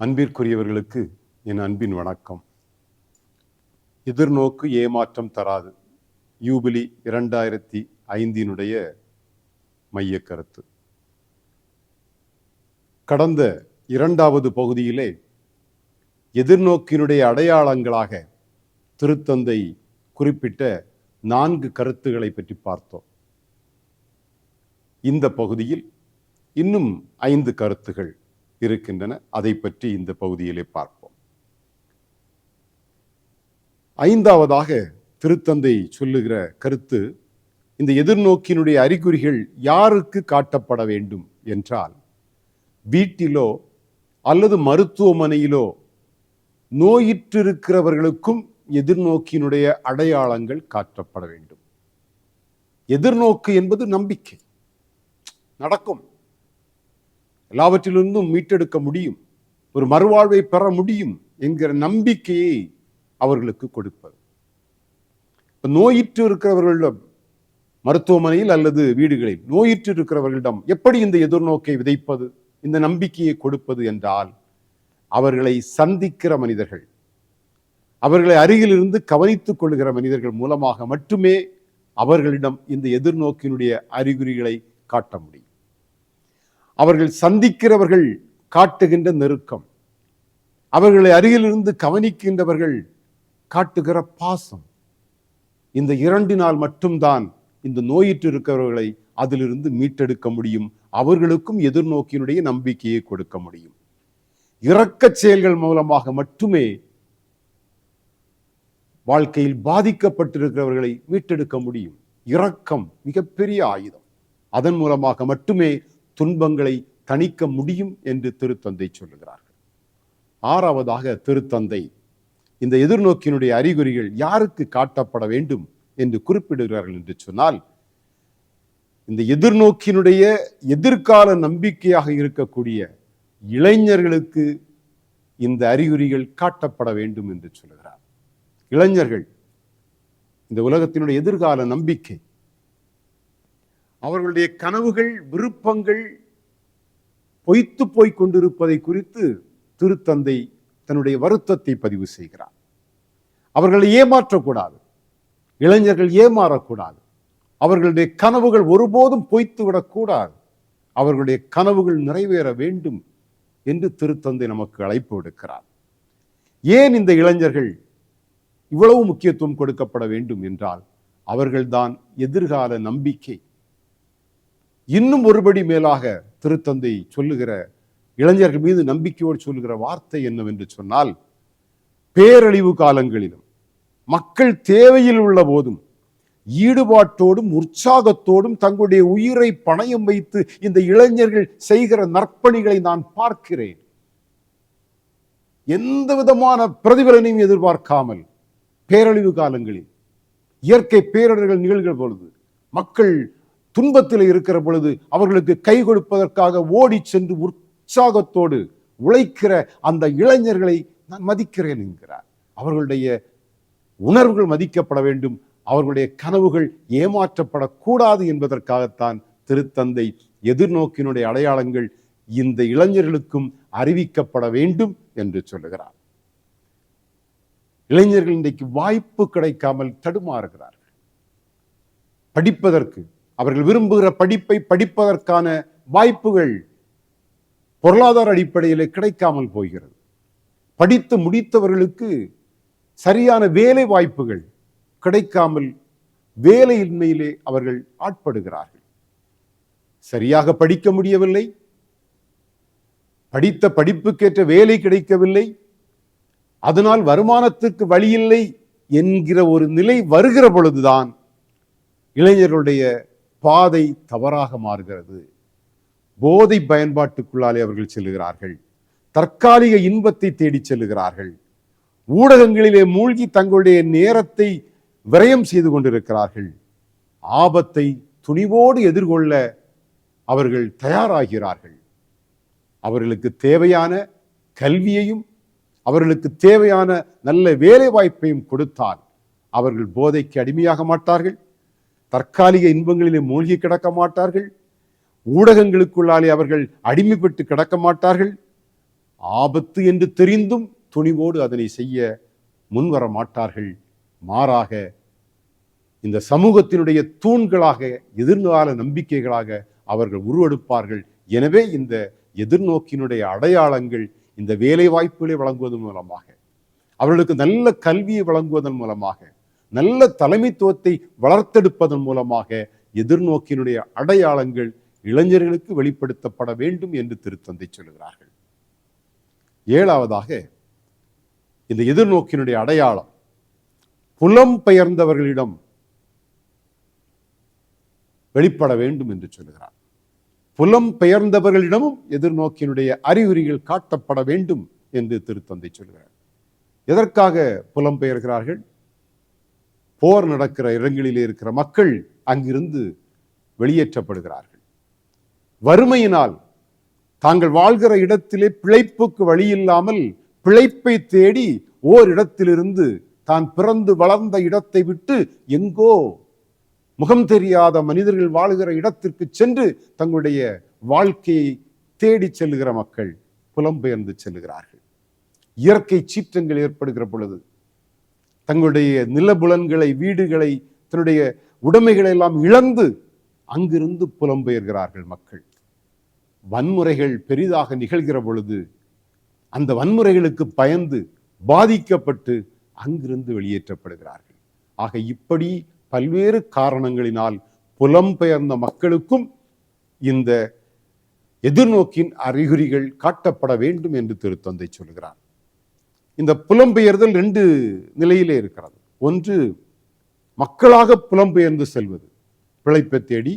அன்பிற்குரியவர்களுக்கு என் அன்பின் வணக்கம். எதிர்நோக்கு ஏமாற்றம் தராது. யூபிலி இரண்டாயிரத்தி ஐந்தினுடைய மைய கருத்து. கடந்த இரண்டாவது பகுதியிலே எதிர்நோக்கினுடைய அடையாளங்களாக திருத்தந்தை குறிப்பிட்ட நான்கு கருத்துக்களை பற்றி பார்த்தோம். இந்த பகுதியில் இன்னும் ஐந்து கருத்துகள். இருக்கின்றன. அதை பற்றி இந்த பகுதியிலே பார்ப்போம். ஐந்தாவதாக திருத்தந்தை சொல்லுகிற கருத்து இந்த எதிர்நோக்கினுடைய அறிகுறிகள் யாருக்கு காட்டப்பட வேண்டும் என்றால் வீட்டிலோ அல்லது மருத்துவமனையிலோ நோயிற்றிருக்கிறவர்களுக்கும் எதிர்நோக்கினுடைய அடையாளங்கள் காட்டப்பட வேண்டும். எதிர்நோக்கு என்பது நம்பிக்கை. நடக்கும். எல்லாவற்றிலிருந்தும் மீட்டெடுக்க முடியும். ஒரு மறுவாழ்வை பெற முடியும் என்கிற நம்பிக்கையை அவர்களுக்கு கொடுப்பது. நோயிற்று இருக்கிறவர்களிடம் மருத்துவமனையில் அல்லது வீடுகளில் நோயிற்று இருக்கிறவர்களிடம் எப்படி இந்த எதிர்நோக்கை விதைப்பது இந்த நம்பிக்கையை கொடுப்பது என்றால் அவர்களை சந்திக்கிற மனிதர்கள் அவர்களை அருகிலிருந்து கவனித்துக் கொள்கிற மனிதர்கள் மூலமாக மட்டுமே அவர்களிடம் இந்த எதிர்நோக்கினுடைய அறிகுறிகளை காட்ட முடியும். அவர்கள் சந்திக்கிறவர்கள் காட்டுகின்ற நெருக்கம். அவர்களை அருகிலிருந்து கவனிக்கின்றவர்கள் காட்டுகிற பாசம். இந்த இரண்டினால் மட்டும்தான் இந்த நோயிற்று இருக்கிறவர்களை அதிலிருந்து மீட்டெடுக்க முடியும். அவர்களுக்கும் எதிர்நோக்கினுடைய நம்பிக்கையை கொடுக்க முடியும். இரக்க செயல்கள் மூலமாக மட்டுமே வாழ்க்கையில் பாதிக்கப்பட்டிருக்கிறவர்களை மீட்டெடுக்க முடியும். இரக்கம் மிகப்பெரிய ஆயுதம். அதன் மூலமாக மட்டுமே துன்பங்களை தணிக்க முடியும் என்று திருத்தந்தை சொல்லுகிறார்கள். ஆறாவதாக திருத்தந்தை இந்த எதிர்நோக்கினுடைய அறிகுறிகள் யாருக்கு காட்டப்பட வேண்டும் என்று குறிப்பிடுகிறார்கள் என்று சொன்னால் இந்த எதிர்நோக்கினுடைய எதிர்கால நம்பிக்கையாக இருக்கக்கூடிய இளைஞர்களுக்கு இந்த அறிகுறிகள் காட்டப்பட வேண்டும் என்று சொல்லுகிறார். இளைஞர்கள் இந்த உலகத்தினுடைய எதிர்கால நம்பிக்கை அவர்களுடைய கனவுகள் விருப்பங்கள் பொய்த்து போய் கொண்டிருப்பதை குறித்து திருத்தந்தை தன்னுடைய வருத்தத்தை பதிவு செய்கிறார். அவர்களை ஏமாற்றக்கூடாது. இளைஞர்கள் ஏமாறக்கூடாது. அவர்களுடைய கனவுகள் ஒருபோதும் பொய்த்து விடக்கூடாது. அவர்களுடைய கனவுகள் நிறைவேற வேண்டும் என்று திருத்தந்தை நமக்கு அழைப்பு விடுக்கிறார். ஏன் இந்த இளைஞர்கள் இவ்வளவு முக்கியத்துவம் கொடுக்கப்பட வேண்டும் என்றால் அவர்கள்தான் எதிர்கால நம்பிக்கை. இன்னும் ஒருபடி மேலாக திருத்தந்தை சொல்லுகிற இளைஞர்கள் மீது நம்பிக்கையோடு சொல்லுகிற வார்த்தை என்னவென்று சொன்னால் பேரழிவு காலங்களிலும் மக்கள் தேவையில் உள்ள போதும் ஈடுபாட்டோடும் உற்சாகத்தோடும் தங்களுடைய உயிரை பணயம் வைத்து இந்த இளைஞர்கள் செய்கிற நற்பணிகளை நான் பார்க்கிறேன். எந்த விதமான பிரதிபலனையும் எதிர்பார்க்காமல் பேரழிவு காலங்களில் இயற்கை பேரிடர்கள் நிகழ்கிற பொழுது மக்கள் துன்பத்தில் இருக்கிற பொழுது அவர்களுக்கு கை கொடுப்பதற்காக ஓடி சென்று உற்சாகத்தோடு உழைக்கிற அந்த இளைஞர்களை நான் மதிக்கிறேன் என்கிறார். அவர்களுடைய உணர்வுகள் மதிக்கப்பட வேண்டும். அவர்களுடைய கனவுகள் ஏமாற்றப்படக்கூடாது என்பதற்காகத்தான் திருத்தந்தை எதிர்நோக்கினுடைய அடையாளங்கள் இந்த இளைஞர்களுக்கும் அறிவிக்கப்பட வேண்டும் என்று சொல்லுகிறார். இளைஞர்கள் இன்றைக்கு வாய்ப்பு கிடைக்காமல் தடுமாறுகிறார்கள். படிப்பதற்கு அவர்கள் விரும்புகிற படிப்பை படிப்பதற்கான வாய்ப்புகள் பொருளாதார அடிப்படையில் கிடைக்காமல் போகிறது. படித்து முடித்தவர்களுக்கு சரியான வேலை வாய்ப்புகள் கிடைக்காமல் வேலையின்மையிலே அவர்கள் ஆட்படுகிறார்கள். சரியாக படிக்க முடியவில்லை. படித்த படிப்புக்கேற்ற வேலை கிடைக்கவில்லை. அதனால் வருமானத்துக்கு வழியில்லை என்கிற ஒரு நிலை வருகிற பொழுதுதான் இளைஞர்களுடைய பாதை தவறாக மாறுகிறது. போதை பயன்பாட்டுக்குள்ளாலே அவர்கள் செல்லுகிறார்கள் தற்காலிக இன்பத்தை தேடி செல்லுகிறார்கள் ஊடகங்களிலே மூழ்கி தங்களுடைய நேரத்தை விரயம் செய்து கொண்டிருக்கிறார்கள். ஆபத்தை துணிவோடு எதிர்கொள்ள அவர்கள் தயாராகிறார்கள். அவர்களுக்கு தேவையான கல்வியையும் அவர்களுக்கு தேவையான நல்ல வேலை வாய்ப்பையும் கொடுத்தால் அவர்கள் போதைக்கு அடிமையாக மாட்டார்கள். தற்காலிக இன்பங்களிலே மூழ்கி கிடக்க மாட்டார்கள். ஊடகங்களுக்குள்ளாலே அவர்கள் அடிமைப்பட்டு கிடக்க மாட்டார்கள். ஆபத்து என்று தெரிந்தும் துணிவோடு அதனை செய்ய முன்வர மாட்டார்கள். மாறாக இந்த சமூகத்தினுடைய தூண்களாக எதிர்கால நம்பிக்கைகளாக அவர்கள் உருவெடுப்பார்கள். எனவே இந்த எதிர்நோக்கினுடைய அடையாளங்கள் இந்த வேலை வாய்ப்புகளை வழங்குவதன் மூலமாக அவர்களுக்கு நல்ல கல்வியை வழங்குவதன் மூலமாக நல்ல தலைமைத்துவத்தை வளர்த்தெடுப்பதன் மூலமாக எதிர்நோக்கினுடைய அடையாளங்கள் இளைஞர்களுக்கு வெளிப்படுத்தப்பட வேண்டும் என்று திருத்தந்தை சொல்கிறார்கள் ஏழாவதாக இந்த எதிர்நோக்கினுடைய அடையாளம் புலம் பெயர்ந்தவர்களிடம் வெளிப்பட வேண்டும் என்று சொல்கிறார் புலம்பெயர்ந்தவர்களிடமும் எதிர்நோக்கினுடைய அறிகுறிகள் காட்டப்பட வேண்டும் என்று திருத்தந்தை சொல்கிறார் எதற்காக புலம் பெயர்கிறார்கள்? போர் நடக்கிற இடங்களிலே இருக்கிற மக்கள் அங்கிருந்து வெளியேற்றப்படுகிறார்கள். வறுமையினால் தாங்கள் வாழ்கிற இடத்திலே பிழைப்புக்கு வழி இல்லாமல் பிழைப்பை தேடி ஓரிடத்திலிருந்து தான் பிறந்து வளர்ந்த இடத்தை விட்டு எங்கோ முகம் தெரியாத மனிதர்கள் வாழ்கிற இடத்திற்கு சென்று தங்களுடைய வாழ்க்கையை தேடி செல்லுகிற மக்கள் புலம்பெயர்ந்து செல்லுகிறார்கள். இயற்கை சீற்றங்கள் ஏற்படுகிற பொழுது தங்களுடைய நிலபுலன்களை வீடுகளை தன்னுடைய உடைமைகளை எல்லாம் இழந்து அங்கிருந்து புலம்பெயர்கிறார்கள் மக்கள். வன்முறைகள் பெரிதாக நிகழ்கிற பொழுது அந்த வன்முறைகளுக்கு பயந்து பாதிக்கப்பட்டு அங்கிருந்து வெளியேற்றப்படுகிறார்கள். ஆக இப்படி பல்வேறு காரணங்களினால் புலம்பெயர்ந்த மக்களுக்கும் இந்த எதிர்நோக்கின் அறிகுறிகள் காட்டப்பட வேண்டும் என்று திருத்தந்தை சொல்கிறார். இந்த புலம்பெயர்தல் ரெண்டு நிலையிலே இருக்கிறது. ஒன்று மக்களாக புலம்பெயர்ந்து செல்வது. பிழைப்பை தேடி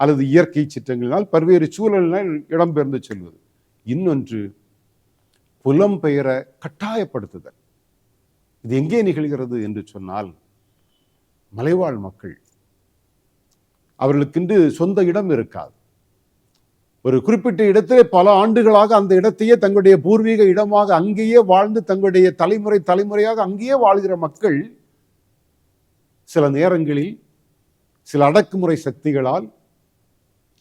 அல்லது இயற்கை சிற்றங்களினால் பல்வேறு சூழலினால் இடம்பெயர்ந்து செல்வது. இன்னொன்று புலம்பெயர கட்டாயப்படுத்துதல். இது எங்கே நிகழ்கிறது என்று சொன்னால் மலைவாழ் மக்கள் அவர்களுக்கென்று சொந்த இடம் இருக்காது. ஒரு குறிப்பிட்ட இடத்திலே பல ஆண்டுகளாக அந்த இடத்தையே தங்களுடைய பூர்வீக இடமாக அங்கேயே வாழ்ந்து தங்களுடைய தலைமுறை தலைமுறையாக அங்கேயே வாழ்கிற மக்கள் சில நேரங்களில் சில அடக்குமுறை சக்திகளால்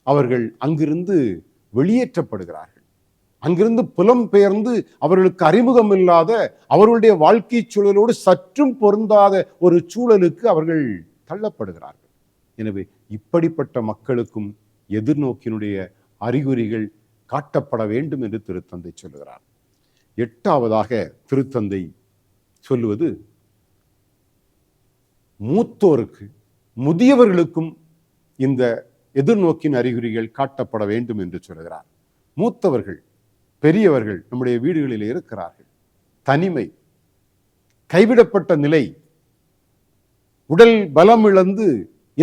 அவர்கள் அங்கிருந்து வெளியேற்றப்படுகிறார்கள். அங்கிருந்து புலம்பெயர்ந்து அவர்களுக்கு அறிமுகம் இல்லாத அவர்களுடைய வாழ்க்கை சூழலோடு சற்றும் பொருந்தாத ஒரு சூழலுக்கு அவர்கள் தள்ளப்படுகிறார்கள். எனவே இப்படிப்பட்ட மக்களுக்கும் எதிர்நோக்கினுடைய அறிகுறிகள் காட்டப்பட வேண்டும் என்று திருத்தந்தை சொல்லுகிறார் எட்டாவதாக திருத்தந்தை சொல்லுவது மூத்தோருக்கு முதியவர்களுக்கும் இந்த எதிர்நோக்கின் அறிகுறிகள் காட்டப்பட வேண்டும் என்று சொல்கிறார் மூத்தவர்கள் பெரியவர்கள் நம்முடைய வீடுகளில் இருக்கிறார்கள். தனிமை கைவிடப்பட்ட நிலை உடல் பலம் இழந்து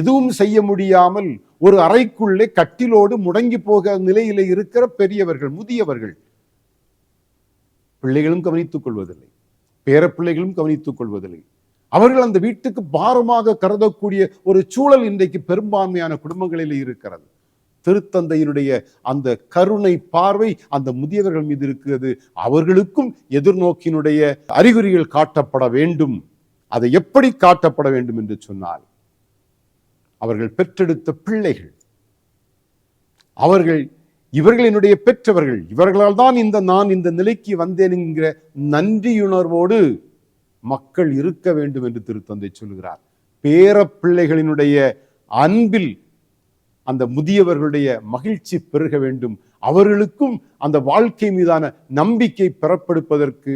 எதுவும் செய்ய முடியாமல் ஒரு அறைக்குள்ளே கட்டிலோடு முடங்கி போக நிலையில இருக்கிற பெரியவர்கள் முதியவர்கள். பிள்ளைகளும் கவனித்துக் கொள்வதில்லை. பேரப்பிள்ளைகளும் கவனித்துக் கொள்வதில்லை. அவர்கள் அந்த வீட்டுக்கு பாரமாக கருதக்கூடிய ஒரு சூழல் இன்றைக்கு பெரும்பான்மையான குடும்பங்களில் இருக்கிறது. திருத்தந்தையினுடைய அந்த கருணை பார்வை அந்த முதியவர்கள் மீது இருக்கிறது. அவர்களுக்கும் எதிர்நோக்கினுடைய அறிகுறிகள் காட்டப்பட வேண்டும். அதை எப்படி காட்டப்பட வேண்டும் என்று சொன்னால் அவர்கள் பெற்றெடுத்த பிள்ளைகள். அவர்கள் இவர்களினுடைய பெற்றவர்கள். இவர்களால் தான் இந்த நான் இந்த நிலைக்கு வந்தேன் என்கிற நன்றியுணர்வோடு மக்கள் இருக்க வேண்டும் என்று திருத்தந்தை சொல்கிறார் பேர பிள்ளைகளினுடைய அன்பில் அந்த முதியவர்களுடைய மகிழ்ச்சி பெருக வேண்டும். அவர்களுக்கும் அந்த வாழ்க்கை மீதான நம்பிக்கை பெறப்படுப்பதற்கு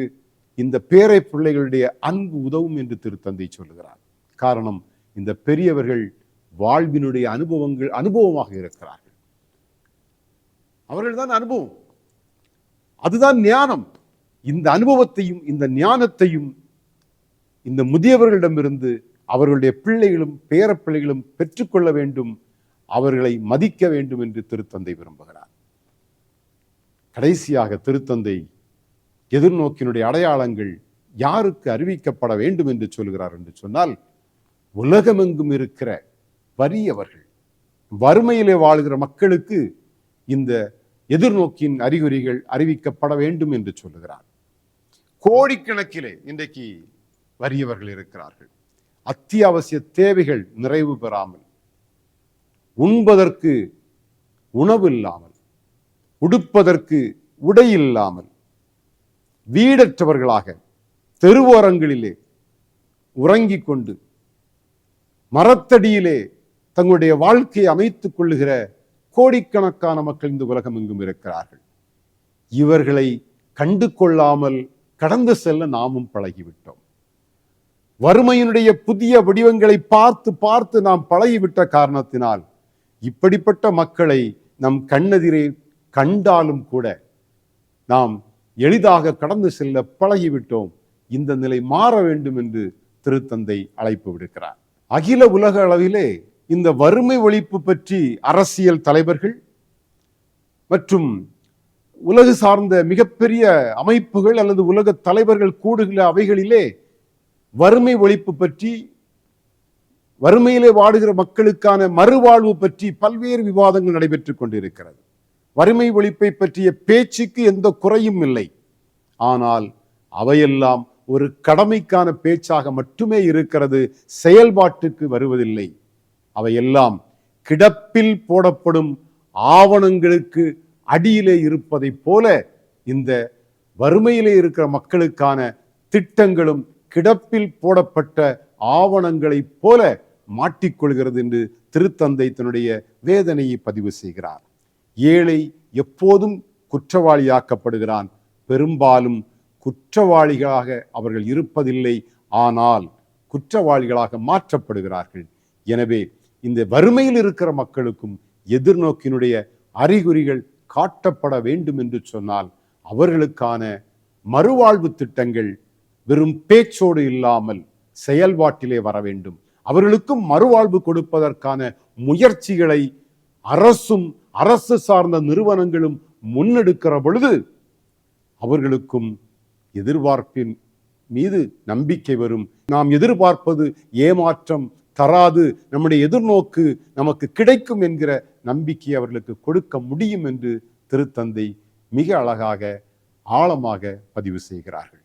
இந்த பேரை பிள்ளைகளுடைய அன்பு உதவும் என்று திருத்தந்தை சொல்லுகிறார். காரணம் இந்த பெரியவர்கள் வாழ்வினுடைய அனுபவங்கள் அனுபவமாக இருக்கிறார்கள். அவர்கள்தான் அனுபவம். அதுதான் ஞானம். இந்த அனுபவத்தையும் இந்த ஞானத்தையும் இந்த முதியவர்களிடமிருந்து அவர்களுடைய பிள்ளைகளும் பேரப்பிள்ளைகளும் பெற்றுக்கொள்ள வேண்டும். அவர்களை மதிக்க வேண்டும் என்று திருத்தந்தை விரும்புகிறார். கடைசியாக திருத்தந்தை எதிர்நோக்கினுடைய அடையாளங்கள் யாருக்கு அறிவிக்கப்பட வேண்டும் என்று சொல்கிறார் என்று சொன்னால் உலகமெங்கும் இருக்கிற வறியவர்கள். வறுமையிலே வாழ்கிற மக்களுக்கு இந்த எதிர்நோக்கின் அறிகுறிகள் அறிவிக்கப்பட வேண்டும் என்று சொல்லுகிறார். கோடிக்கணக்கிலே இன்றைக்கு வறியவர்கள் இருக்கிறார்கள். அத்தியாவசிய தேவைகள் நிறைவு பெறாமல் உண்பதற்கு உணவு இல்லாமல் உடுப்பதற்கு உடை இல்லாமல் வீடற்றவர்களாக தெருவோரங்களிலே உறங்கிக் கொண்டு மரத்தடியிலே தங்களுடைய வாழ்க்கையை அமைத்துக் கொள்ளுகிற கோடிக்கணக்கான மக்கள் இந்த உலகம் எங்கும் இருக்கிறார்கள். இவர்களை கண்டு கொள்ளாமல் கடந்து செல்ல நாமும் பழகிவிட்டோம். வறுமையினுடைய புதிய வடிவங்களை பார்த்து பார்த்து நாம் பழகிவிட்ட காரணத்தினால் இப்படிப்பட்ட மக்களை நம் கண்ணெதிரே கண்டாலும் கூட நாம் எளிதாக கடந்து செல்ல பழகிவிட்டோம். இந்த நிலை மாற வேண்டும் என்று திருத்தந்தை அழைப்பு விடுக்கிறார். அகில உலக அளவிலே இந்த வறுமை ஒழிப்பு பற்றி அரசியல் தலைவர்கள் மற்றும் உலக சார்ந்த மிகப்பெரிய அமைப்புகள் அல்லது உலக தலைவர்கள் கூடுகிற அவைகளிலே வறுமை ஒழிப்பு பற்றி வறுமையிலே வாடுகிற மக்களுக்கான மறுவாழ்வு பற்றி பல்வேறு விவாதங்கள் நடைபெற்றுக் கொண்டிருக்கிறது. வறுமை ஒழிப்பை பற்றிய பேச்சுக்கு எந்த குறையும் இல்லை. ஆனால் அவையெல்லாம் ஒரு கடமைக்கான பேச்சாக மட்டுமே இருக்கிறது செயல்பாட்டுக்கு வருவதில்லை. அவையெல்லாம் கிடப்பில் போடப்படும் ஆவணங்களுக்கு அடியிலே இருப்பதைப் போல இந்த வறுமையிலே இருக்கிற மக்களுக்கான திட்டங்களும் கிடப்பில் போடப்பட்ட ஆவணங்களைப் போல மாட்டிக்கொள்கிறது என்று திருத்தந்தை தன்னுடைய வேதனையை பதிவு செய்கிறார். ஏழை எப்போதும் குற்றவாளியாக்கப்படுகிறான். பெரும்பாலும் குற்றவாளிகளாக அவர்கள் இருப்பதில்லை ஆனால் குற்றவாளிகளாக மாற்றப்படுகிறார்கள். எனவே இந்த வறுமையில் இருக்கிற மக்களுக்கும் எதிர்நோக்கினுடைய அறிகுறிகள் காட்டப்பட வேண்டும் என்று சொன்னால் அவர்களுக்கான மறுவாழ்வு திட்டங்கள் வெறும் பேச்சோடு இல்லாமல் செயல்பாட்டிலே வர வேண்டும். அவர்களுக்கும் மறுவாழ்வு கொடுப்பதற்கான முயற்சிகளை அரசும் அரசு சார்ந்த நிறுவனங்களும் முன்னெடுக்கிற பொழுது அவர்களுக்கும் எதிர்பார்ப்பின் மீது நம்பிக்கை வரும். நாம் எதிர்பார்ப்பது ஏமாற்றம் தராது. நம்முடைய எதிர்நோக்கு நமக்கு கிடைக்கும் என்கிற நம்பிக்கை அவர்களுக்கு கொடுக்க முடியும் என்று திருத்தந்தை மிக அழகாக ஆழமாக பதிவு செய்கிறார்கள்.